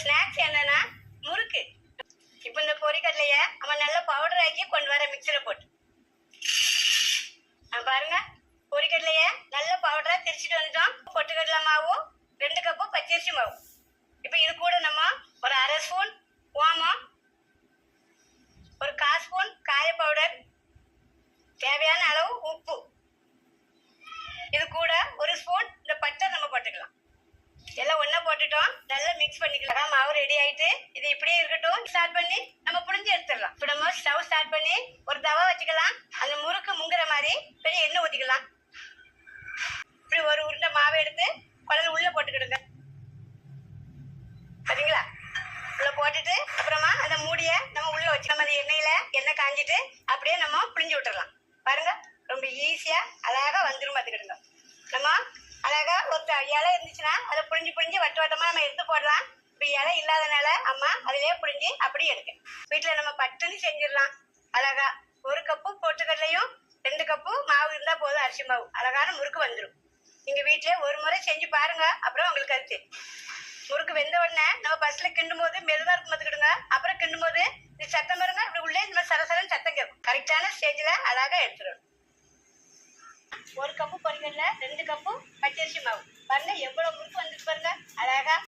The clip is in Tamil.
ஸ்நாக்ஸ் என்னன்னா முறுக்கு. இப்போ இந்த பொரிக்கடலைய அவன் நல்லா பவுடர் ஆக்கி கொண்டு வர மிக்சரை போட்டு. பாருங்க. பொரிக்கடலைய நல்ல பவுடரா திரிச்சிட்டு வந்துட்டோம். பொட்டுக்கடலை மாவும் ரெண்டு கப்பு பச்சரிசி மாவு. இப்போ இது கூட நம்ம ஒரு அரை ஸ்பூன் ஓமம் ஒரு கால் ஸ்பூன் காய பவுடர் தேவையான அளவு உப்பு. இது கூட ஒரு ஸ்பூன் இந்த பட்டை நம்ம போட்டுக்கலாம் எல்லாம் ஒண்ணா போட்டுட்டோம் நல்லா மிக்ஸ் பண்ணிக்கலாம். மாவு ரெடி ஆயிட்டு இது இப்படியே இருக்கட்டும். ஸ்டார்ட் பண்ணி நம்ம புளிஞ்சு எடுத்துடலாம். இப்போ நம்ம ஸ்டவ் ஸ்டார்ட் பண்ணி ஒரு தவா வச்சுக்கலாம். அந்த முறுக்கு முங்குற மாதிரி பெரிய எண்ணெய் ஊத்திக்கலாம். இப்படி ஒரு உருண்டை மாவை எடுத்து குழந்தை உள்ள போட்டுக்கிடுங்க. சரிங்களா உள்ள போட்டுட்டு அப்புறமா அந்த மூடிய நம்ம உள்ள வச்சு நம்ம அந்த எண்ணெயில எண்ணெய் காஞ்சிட்டு அப்படியே நம்ம புளிஞ்சு விட்டுறலாம் பாருங்க ரொம்ப ஈஸியா அழகா வந்துரும் பாத்துக்கிடுங்க. நம்ம அழகா ஒரு த- இலை இருந்துச்சுன்னா அதை வட்ட வட்டமா நம்ம எடுத்து போடலாம். இப்போ இலை இல்லாதனால அம்மா அதிலே புரிஞ்சு அப்படியே எடுக்க. வீட்டில் நம்ம பட்டுன்னு செஞ்சிடலாம். அழகா ஒரு கப்பு பொட்டுக்கடலையும் ரெண்டு கப்பு மாவு இருந்தால் போதும் அரிசி மாவு. அழகான முறுக்கு வந்துடும் நீங்கள் வீட்டிலே ஒரு முறை செஞ்சு பாருங்க. அப்புறம் உங்களுக்கு கருத்து. முறுக்கு வெந்த உடனே நம்ம பஸ்ஸில் கிண்டும் போது மெதுவாக இருக்கும் பார்த்துக்கிடுங்க. அப்புறம் கிண்டும் போது இது சத்தம் வருங்க அப்படி உள்ளே இந்த மாதிரி சரசரன்னு சத்தம் கேட்கும். கரெக்டான ஸ்டேஜில் அழகாக எடுத்துடணும். ஒரு கப்பு பொரிக்கடல ரெண்டு கப்பு பச்சரிசி மாவு. பாருங்க எவ்வளோ முறுக்கு அழகா